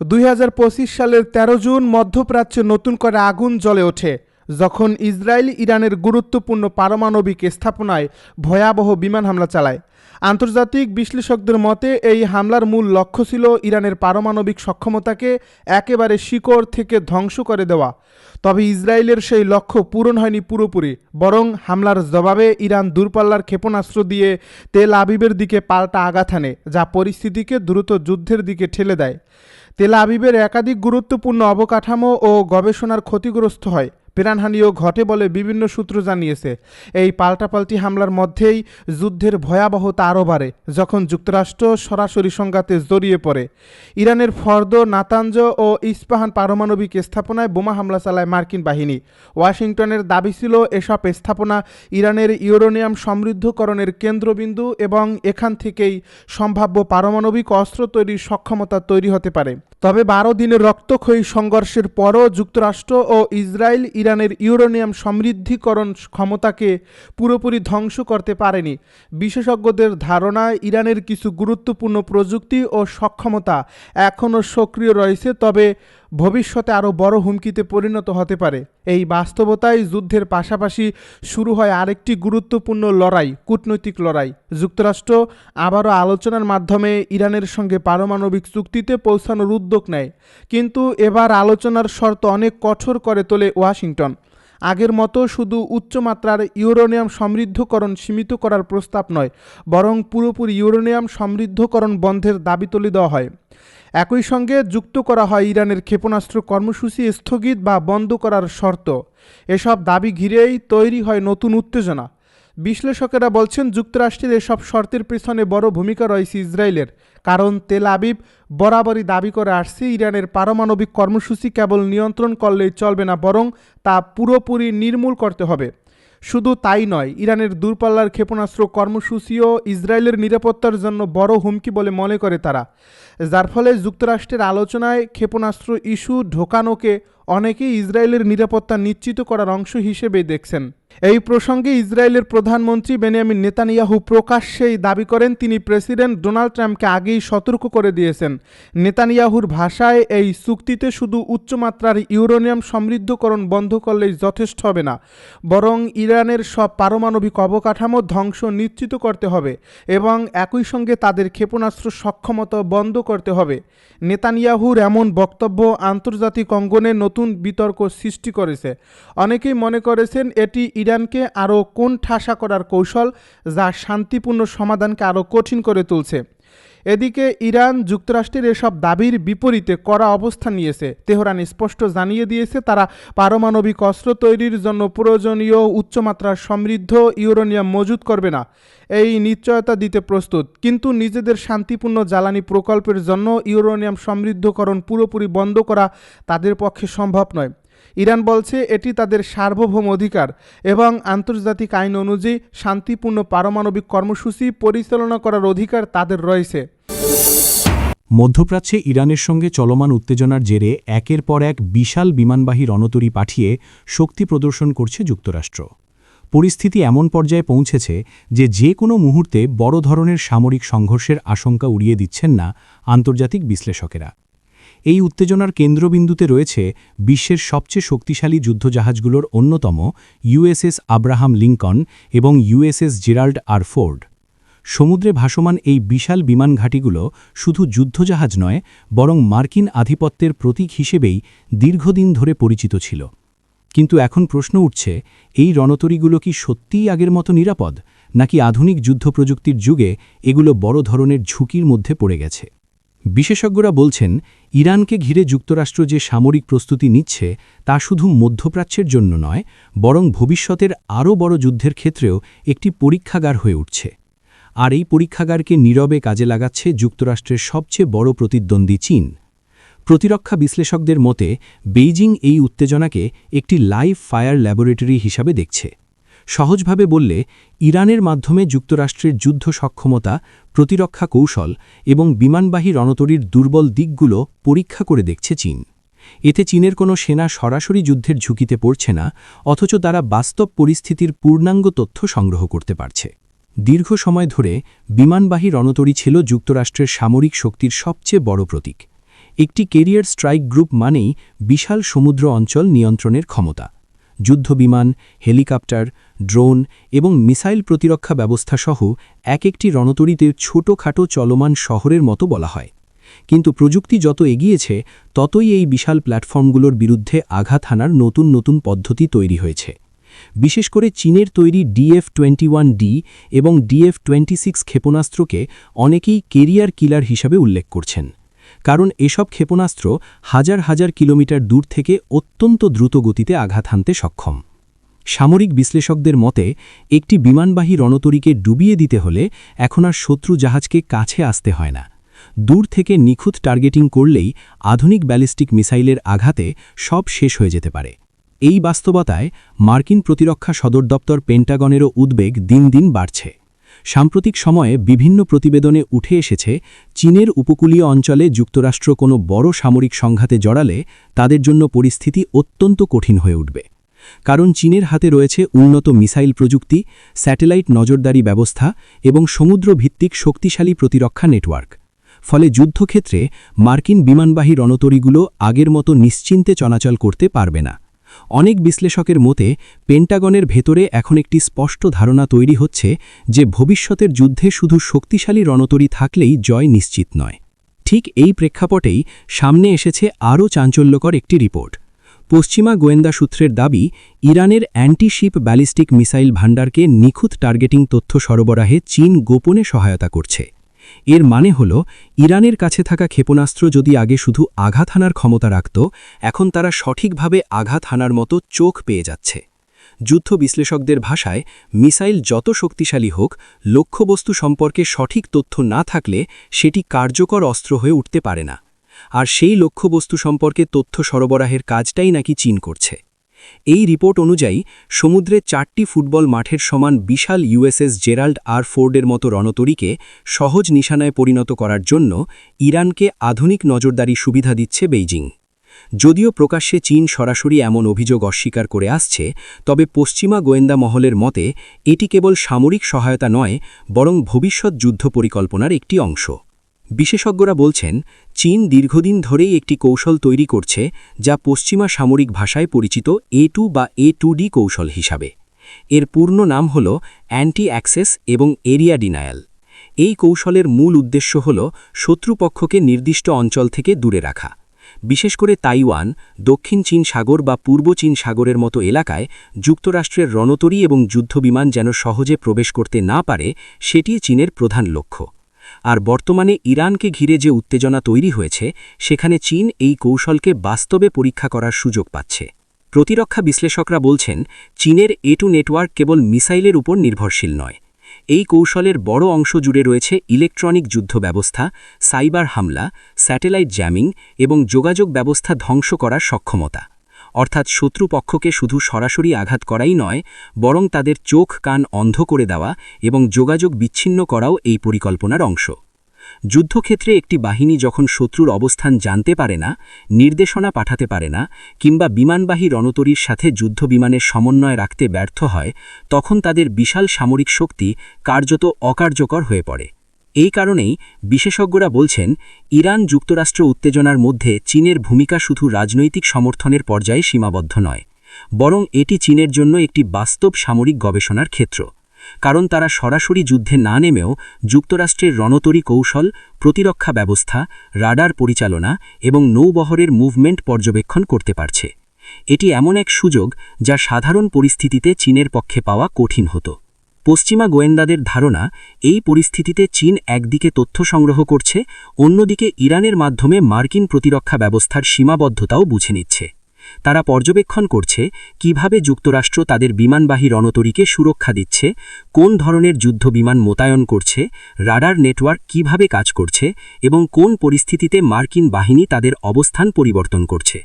দুই হাজার পঁচিশ সালের ১৩ জুন মধ্যপ্রাচ্যে নতুন করে আগুন জ্বলে ওঠে, যখন ইসরায়েল ইরানের গুরুত্বপূর্ণ পারমাণবিক স্থাপনায় ভয়াবহ বিমান হামলা চালায়। আন্তর্জাতিক বিশ্লেষকদের মতে, এই হামলার মূল লক্ষ্য ছিল ইরানের পারমাণবিক সক্ষমতাকে একেবারে শিকড় থেকে ধ্বংস করে দেওয়া। তবে ইসরায়েলের সেই লক্ষ্য পূরণ হয়নি পুরোপুরি, বরং হামলার জবাবে ইরান দূরপাল্লার ক্ষেপণাস্ত্র দিয়ে তেল আবিবের দিকে পাল্টা আঘাত হানে যা পরিস্থিতিকে দ্রুত যুদ্ধের দিকে ঠেলে দেয়। তেল আবিবের একাধিক গুরুত্বপূর্ণ অবকাঠামো ও গবেষণার ক্ষতিগ্রস্ত হয়। প্রাণহানিও ঘটে বলে বিভিন্ন সূত্র জানিয়েছে। এই পাল্টাপাল্টি হামলার মধ্যেই যুদ্ধের ভয়াবহতা আরও বাড়ে, যখন যুক্তরাষ্ট্র সরাসরি সংঘাতে জড়িয়ে পড়ে। ইরানের ফর্দ নাতাঞ্জ ও ইস্পাহান পারমাণবিক স্থাপনায় বোমা হামলা চালায় মার্কিন বাহিনী। ওয়াশিংটনের দাবি ছিল, এসব স্থাপনা ইরানের ইউরোনিয়াম সমৃদ্ধকরণের কেন্দ্রবিন্দু এবং এখান থেকেই সম্ভাব্য পারমাণবিক অস্ত্র তৈরির সক্ষমতা তৈরি হতে পারে। তবে বারো দিনের রক্তক্ষয়ী সংঘর্ষের পরও যুক্তরাষ্ট্র ও ইসরায়েল ইরানের ইউরোনিয়াম সমৃদ্ধিকরণ ক্ষমতাকে পুরোপুরি ধ্বংস করতে পারেনি। বিশেষজ্ঞদের ধারণা, ইরানের কিছু গুরুত্বপূর্ণ প্রযুক্তি ও সক্ষমতা এখনও সক্রিয় রয়েছে, তবে ভবিষ্যতে আরও বড় হুমকিতে পরিণত হতে পারে। এই বাস্তবতায় যুদ্ধের পাশাপাশি শুরু হয় আরেকটি গুরুত্বপূর্ণ লড়াই, কূটনৈতিক লড়াই। যুক্তরাষ্ট্র আবারও আলোচনার মাধ্যমে ইরানের সঙ্গে পারমাণবিক চুক্তিতে পৌঁছানোর উদ্যোগ নেয়। কিন্তু এবার আলোচনার শর্ত অনেক কঠোর করে তোলে ওয়াশিংটন। আগের মতো শুধু উচ্চমাত্রার ইউরেনিয়াম সমৃদ্ধকরণ সীমিত করার প্রস্তাব নয়, বরং পুরোপুরি ইউরেনিয়াম সমৃদ্ধকরণ বন্ধের দাবি তুলে দেওয়া হয়। একই সঙ্গে যুক্ত করা হয় ইরানের ক্ষেপণাস্ত্র কর্মসূচি স্থগিত বা বন্ধ করার শর্ত। এসব দাবি ঘিরেই তৈরি হয় নতুন উত্তেজনা। বিশ্লেষকেরা বলছেন, যুক্তরাষ্ট্রের এসব শর্তের পেছনে বড় ভূমিকা রয়েছে ইসরায়েলের। কারণ তেল আবিব বরাবরই দাবি করে আসছে, ইরানের পারমাণবিক কর্মসূচি কেবল নিয়ন্ত্রণ করলেই চলবে না, বরং তা পুরোপুরি নির্মূল করতে হবে। শুধু তাই নয়, ইরানের দূরপাল্লার ক্ষেপণাস্ত্র কর্মসূচিও ইসরায়েলের নিরাপত্তার জন্য বড় হুমকি বলে মনে করে তারা। যার ফলে যুক্তরাষ্ট্রের আলোচনায় ক্ষেপণাস্ত্র ইস্যু ঢোকানোকে অনেকেই ইসরায়েলের নিরাপত্তা নিশ্চিত করার অংশ হিসেবে দেখছেন। এই প্রসঙ্গে ইসরায়েলের প্রধানমন্ত্রী বেনিয়ামিন নেতানিয়াহু প্রকাশ্যেই দাবি করেন, তিনি প্রেসিডেন্ট ডোনাল্ড ট্রাম্পকে আগেই সতর্ক করে দিয়েছেন। নেতানিয়াহুর ভাষায় এই চুক্তিতে শুধু উচ্চমাত্রার ইউরোনিয়াম সমৃদ্ধকরণ বন্ধ করলেই যথেষ্ট হবে না, বরং ইরানের সব পারমাণবিক অবকাঠামো ধ্বংস নিশ্চিত করতে হবে এবং একই সঙ্গে তাদের ক্ষেপণাস্ত্র সক্ষমতা বন্ধ করতে হবে। নেতানিয়াহুর এমন বক্তব্য আন্তর্জাতিক অঙ্গনে নতুন বিতর্ক সৃষ্টি করেছে। অনেকেই মনে করেছেন, এটি ইরানকে আরও কোন ঠাসা করার কৌশল যা শান্তিপূর্ণ সমাধানকে আরও কঠিন করে তুলছে? এদিকে ইরান যুক্তরাষ্ট্রের এসব দাবির বিপরীতে কড়া অবস্থান নিয়েছে। তেহরান স্পষ্ট জানিয়ে দিয়েছে তারা পারমাণবিক অস্ত্র তৈরির জন্য প্রয়োজনীয় উচ্চমাত্রার সমৃদ্ধ ইউরোনিয়াম মজুত করবে না। এই নিশ্চয়তা দিতে প্রস্তুত। কিন্তু নিজেদের শান্তিপূর্ণ জ্বালানি প্রকল্পের জন্য ইউরোনিয়াম সমৃদ্ধকরণ পুরোপুরি বন্ধ করা তাদের পক্ষে সম্ভব নয়। ইরান বলছে এটি তাদের সার্বভৌম অধিকার এবং আন্তর্জাতিক আইন অনুযায়ী শান্তিপূর্ণ পারমাণবিক কর্মসূচি পরিচালনা করার অধিকার তাদের রয়েছে। মধ্যপ্রাচ্যে ইরানের সঙ্গে চলমান উত্তেজনার জেরে একের পর এক বিশাল বিমানবাহী রণতরী পাঠিয়ে শক্তি প্রদর্শন করছে যুক্তরাষ্ট্র। পরিস্থিতি এমন পর্যায়ে পৌঁছেছে যে যে কোনো মুহূর্তে বড় ধরনের সামরিক সংঘর্ষের আশঙ্কা উড়িয়ে দিচ্ছেন না আন্তর্জাতিক বিশ্লেষকেরা। এই উত্তেজনার কেন্দ্রবিন্দুতে রয়েছে বিশ্বের সবচেয়ে শক্তিশালী যুদ্ধজাহাজগুলোর অন্যতম ইউএসএস আব্রাহাম লিঙ্কন এবং ইউএসএস জেরাল্ড আর ফোর্ড। সমুদ্রে ভাসমান এই বিশাল বিমান ঘাঁটিগুলো শুধু যুদ্ধজাহাজ নয়, বরং মার্কিন আধিপত্যের প্রতীক হিসেবেই দীর্ঘদিন ধরে পরিচিত ছিল। কিন্তু এখন প্রশ্ন উঠছে, এই রণতরীগুলো কি সত্যিই আগের মতো নিরাপদ, নাকি আধুনিক যুদ্ধ প্রযুক্তির যুগে এগুলো বড় ধরনের ঝুঁকির মধ্যে পড়ে গেছে? বিশেষজ্ঞরা বলছেন, ইরানকে ঘিরে যুক্তরাষ্ট্র যে সামরিক প্রস্তুতি নিচ্ছে, তা শুধু মধ্যপ্রাচ্যের জন্য নয়, বরং ভবিষ্যতের আরও বড় যুদ্ধের ক্ষেত্রেও একটি পরীক্ষাগার হয়ে উঠছে। আর এই পরীক্ষাগারকে নীরবে কাজে লাগাচ্ছে যুক্তরাষ্ট্রের সবচেয়ে বড় প্রতিদ্বন্দ্বী চীন। প্রতিরক্ষা বিশ্লেষকদের মতে, বেইজিং এই উত্তেজনাকে একটি লাইভ ফায়ার ল্যাবরেটরি হিসাবে দেখছে। সহজভাবে বললে, ইরানের মাধ্যমে যুক্তরাষ্ট্রের যুদ্ধ সক্ষমতা, প্রতিরক্ষা কৌশল এবং বিমানবাহী রণতরীর দুর্বল দিকগুলো পরীক্ষা করে দেখছে চীন। এতে চীনের কোনো সেনা সরাসরি যুদ্ধের ঝুঁকিতে পড়ছে না, অথচ তারা বাস্তব পরিস্থিতির পূর্ণাঙ্গ তথ্য সংগ্রহ করতে পারছে। দীর্ঘ সময় ধরে বিমানবাহী রণতরী ছিল যুক্তরাষ্ট্রের সামরিক শক্তির সবচেয়ে বড় প্রতীক। একটি কেরিয়ার স্ট্রাইক গ্রুপ মানেই বিশাল সমুদ্র অঞ্চল নিয়ন্ত্রণের ক্ষমতা। যুদ্ধবিমান, হেলিকপ্টার, ড্রোন এবং মিসাইল প্রতিরক্ষা ব্যবস্থা সহ এক একটি রণতরীতে ছোটখাটো চলমান শহরের মতো বলা হয়। কিন্তু প্রযুক্তি যত এগিয়েছে, ততই এই বিশাল প্ল্যাটফর্মগুলোর বিরুদ্ধে আঘাত হানার নতুন নতুন পদ্ধতি তৈরি হয়েছে। বিশেষ করে চীনের তৈরি ডিএফ টোয়েন্টি ডি এবং ডিএফ টোয়েন্টি সিক্স ক্ষেপণাস্ত্রকে অনেকেই কেরিয়ার কিলার হিসাবে উল্লেখ করছেন। কারণ এসব ক্ষেপণাস্ত্র হাজার হাজার কিলোমিটার দূর থেকে অত্যন্ত দ্রুত গতিতে আঘাত হানতে সক্ষম। সামরিক বিশ্লেষকদের মতে, একটি বিমানবাহী রণতরীকে ডুবিয়ে দিতে হলে এখন আর শত্রু জাহাজকে কাছে আসতে হয় না। দূর থেকে নিখুঁত টার্গেটিং করলেই আধুনিক ব্যালিস্টিক মিসাইলের আঘাতে সব শেষ হয়ে যেতে পারে। এই বাস্তবতায় মার্কিন প্রতিরক্ষা সদর দপ্তর পেন্টাগনেরও উদ্বেগ দিন দিন বাড়ছে। সাম্প্রতিক সময়ে বিভিন্ন প্রতিবেদনে উঠে এসেছে, চীনের উপকূলীয় অঞ্চলে যুক্তরাষ্ট্র কোনো বড় সামরিক সংঘাতে জড়ালে তাদের জন্য পরিস্থিতি অত্যন্ত কঠিন হয়ে উঠবে। কারণ চীনের হাতে রয়েছে উন্নত মিসাইল প্রযুক্তি, স্যাটেলাইট নজরদারি ব্যবস্থা এবং সমুদ্রভিত্তিক শক্তিশালী প্রতিরক্ষা নেটওয়ার্ক। ফলে যুদ্ধক্ষেত্রে মার্কিন বিমানবাহী রণতরীগুলো আগের মতো নিশ্চিন্তে চলাচল করতে পারবে না। অনেক বিশ্লেষকের মতে, পেন্টাগনের ভেতরে এখন একটি স্পষ্ট ধারণা তৈরি হচ্ছে যে ভবিষ্যতের যুদ্ধে শুধু শক্তিশালী রণতরী থাকলেই জয় নিশ্চিত নয়। ঠিক এই প্রেক্ষাপটেই সামনে এসেছে আরও চাঞ্চল্যকর একটি রিপোর্ট। পশ্চিমা গোয়েন্দা সূত্রের দাবি, ইরানের অ্যান্টিশিপ ব্যালিস্টিক মিসাইল ভাণ্ডারকে নিখুঁত টার্গেটিং তথ্য সরবরাহে চীন গোপনে সহায়তা করছে। এর মানে হল, ইরানের কাছে থাকা ক্ষেপণাস্ত্র যদি আগে শুধু আঘাত হানার ক্ষমতা রাখত, এখন তারা সঠিকভাবে আঘাত হানার মতো চোখ পেয়ে যাচ্ছে। যুদ্ধ বিশ্লেষকদের ভাষায়, মিসাইল যত শক্তিশালী হোক, লক্ষ্যবস্তু সম্পর্কে সঠিক তথ্য না থাকলে সেটি কার্যকর অস্ত্র হয়ে উঠতে পারে না। আর সেই লক্ষ্যবস্তু সম্পর্কে তথ্য সরবরাহের কাজটাই নাকি চীন করছে। এই রিপোর্ট অনুযায়ী, সমুদ্রে চারটি ফুটবল মাঠের সমান বিশাল ইউএসএস জেরাল্ড আর ফোর্ডের মতো রণতরীকে সহজ নিশানায় পরিণত করার জন্য ইরানকে আধুনিক নজরদারি সুবিধা দিচ্ছে বেইজিং। যদিও প্রকাশ্যে চীন সরাসরি এমন অভিযোগ অস্বীকার করে আসছে, তবে পশ্চিমা গোয়েন্দা মহলের মতে, এটি কেবল সামরিক সহায়তা নয়, বরং ভবিষ্যৎ যুদ্ধ পরিকল্পনার একটি অংশ। বিশেষজ্ঞরা বলছেন, চীন দীর্ঘদিন ধরেই একটি কৌশল তৈরি করছে যা পশ্চিমা সামরিক ভাষায় পরিচিত এ বা এ কৌশল হিসাবে। এর পূর্ণ নাম হল অ্যান্টি অ্যাক্সেস এবং এরিয়া ডিনায়াল। এই কৌশলের মূল উদ্দেশ্য হল শত্রুপক্ষকে নির্দিষ্ট অঞ্চল থেকে দূরে রাখা। বিশেষ করে তাইওয়ান, দক্ষিণ চীন সাগর বা পূর্ব চীন সাগরের মতো এলাকায় যুক্তরাষ্ট্রের রণতরী এবং যুদ্ধবিমান যেন সহজে প্রবেশ করতে না পারে সেটি চীনের প্রধান লক্ষ্য। আর বর্তমানে ইরানকে ঘিরে যে উত্তেজনা তৈরি হয়েছে, সেখানে চীন এই কৌশলকে বাস্তবে পরীক্ষা করার সুযোগ পাচ্ছে। প্রতিরক্ষা বিশ্লেষকরা বলছেন, চীনের এ টু নেটওয়ার্ক কেবল মিসাইলের উপর নির্ভরশীল নয়। এই কৌশলের বড় অংশ জুড়ে রয়েছে ইলেকট্রনিক যুদ্ধ ব্যবস্থা, সাইবার হামলা, স্যাটেলাইট জ্যামিং এবং যোগাযোগ ব্যবস্থা ধ্বংস করার সক্ষমতা। অর্থাৎ শত্রুপক্ষকে শুধু সরাসরি আঘাত করাই নয়, বরং তাদের চোখ, কান অন্ধ করে দেওয়া এবং যোগাযোগ বিচ্ছিন্ন করাও এই পরিকল্পনার অংশ। যুদ্ধক্ষেত্রে একটি বাহিনী যখন শত্রুর অবস্থান জানতে পারে না, নির্দেশনা পাঠাতে পারে না, কিংবা বিমানবাহী রণতরীর সাথে যুদ্ধ বিমানের সমন্বয় রাখতে ব্যর্থ হয়, তখন তাদের বিশাল সামরিক শক্তি কার্যত অকার্যকর হয়ে পড়ে। এই কারণেই বিশেষজ্ঞরা বলছেন, ইরান যুক্তরাষ্ট্র উত্তেজনার মধ্যে চীনের ভূমিকা শুধু রাজনৈতিক সমর্থনের পর্যায়ে সীমাবদ্ধ নয়, বরং এটি চীনের জন্য একটি বাস্তব সামরিক গবেষণার ক্ষেত্র। কারণ তারা সরাসরি যুদ্ধে না নেমেও যুক্তরাষ্ট্রের রণতরী কৌশল, প্রতিরক্ষা ব্যবস্থা, রাডার পরিচালনা এবং নৌবহরের মুভমেন্ট পর্যবেক্ষণ করতে পারছে। এটি এমন এক সুযোগ যা সাধারণ পরিস্থিতিতে চীনের পক্ষে পাওয়া কঠিন হতো। পশ্চিমা গোয়েন্দাদের ধারণা, এই পরিস্থিতিতে চীন একদিকে তথ্য সংগ্রহ করছে, অন্যদিকে ইরানের মাধ্যমে মার্কিন প্রতিরক্ষা ব্যবস্থার সীমাবদ্ধতাও বুঝে নিচ্ছে। তারা পর্যবেক্ষণ করছে, কীভাবে যুক্তরাষ্ট্র তাদের বিমানবাহী রণতরীকে সুরক্ষা দিচ্ছে, কোন ধরনের যুদ্ধবিমান মোতায়েন করছে, রাডার নেটওয়ার্ক কীভাবে কাজ করছে, এবং কোন পরিস্থিতিতে মার্কিন বাহিনী তাদের অবস্থান পরিবর্তন করছে।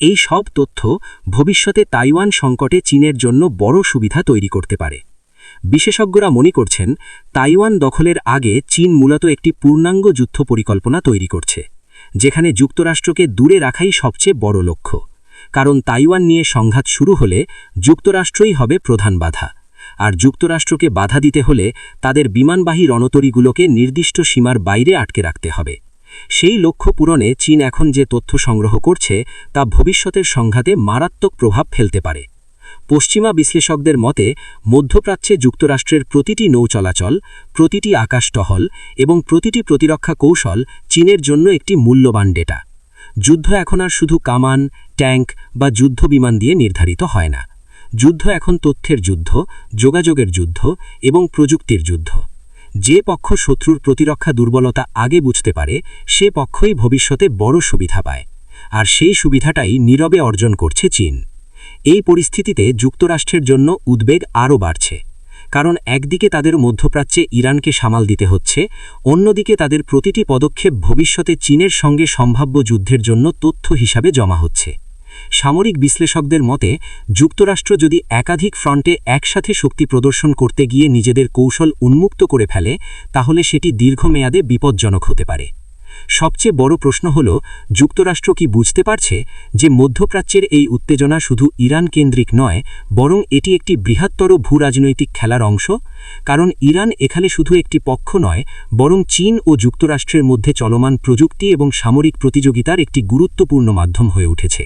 এই সব তথ্য ভবিষ্যতে তাইওয়ান সংকটে চীনের জন্য বড় সুবিধা তৈরি করতে পারে। বিশেষজ্ঞরা মনে করছেন, তাইওয়ান দখলের আগে চীন মূলত একটি পূর্ণাঙ্গ যুদ্ধ পরিকল্পনা তৈরি করছে, যেখানে যুক্তরাষ্ট্রকে দূরে রাখাই সবচেয়ে বড় লক্ষ্য। কারণ তাইওয়ান নিয়ে সংঘাত শুরু হলে যুক্তরাষ্ট্রই হবে প্রধান বাধা, আর যুক্তরাষ্ট্রকে বাধা দিতে হলে তাদের বিমানবাহী রণতরীগুলোকে নির্দিষ্ট সীমার বাইরে আটকে রাখতে হবে। সেই লক্ষ্য পূরণে চীন এখন যে তথ্য সংগ্রহ করছে, তা ভবিষ্যতের সংঘাতে মারাত্মক প্রভাব ফেলতে পারে। পশ্চিমা বিশ্লেষকদের মতে, মধ্যপ্রাচ্যে যুক্তরাষ্ট্রের প্রতিটি নৌ চলাচল, প্রতিটি আকাশ টহল এবং প্রতিটি প্রতিরক্ষা কৌশল চীনের জন্য একটি মূল্যবান ডেটা। যুদ্ধ এখন আর শুধু কামান, ট্যাঙ্ক বা যুদ্ধ বিমান দিয়ে নির্ধারিত হয় না। যুদ্ধ এখন তথ্যের যুদ্ধ, যোগাযোগের যুদ্ধ এবং প্রযুক্তির যুদ্ধ। যে পক্ষ শত্রুর প্রতিরক্ষা দুর্বলতা আগে বুঝতে পারে, সে পক্ষই ভবিষ্যতে বড় সুবিধা পায়। আর সেই সুবিধাটাই নীরবে অর্জন করছে চীন। এই পরিস্থিতিতে যুক্তরাষ্ট্রের জন্য উদ্বেগ আরও বাড়ছে। কারণ একদিকে তাদের মধ্যপ্রাচ্যে ইরানকে সামাল দিতে হচ্ছে, অন্যদিকে তাদের প্রতিটি পদক্ষেপ ভবিষ্যতে চীনের সঙ্গে সম্ভাব্য যুদ্ধের জন্য তথ্য হিসাবে জমা হচ্ছে। সামরিক বিশ্লেষকদের মতে, যুক্তরাষ্ট্র যদি একাধিক ফ্রন্টে একসাথে শক্তি প্রদর্শন করতে গিয়ে নিজেদের কৌশল উন্মুক্ত করে ফেলে, তাহলে সেটি দীর্ঘমেয়াদে বিপজ্জনক হতে পারে। সবচেয়ে বড় প্রশ্ন হল, যুক্তরাষ্ট্র কি বুঝতে পারছে যে মধ্যপ্রাচ্যের এই উত্তেজনা শুধু ইরান কেন্দ্রিক নয়, বরং এটি একটি বৃহত্তর ভূরাজনৈতিক খেলার অংশ? কারণ ইরান এখানে শুধু একটি পক্ষ নয়, বরং চীন ও যুক্তরাষ্ট্রের মধ্যে চলমান প্রযুক্তি এবং সামরিক প্রতিযোগিতার একটি গুরুত্বপূর্ণ মাধ্যম হয়ে উঠেছে।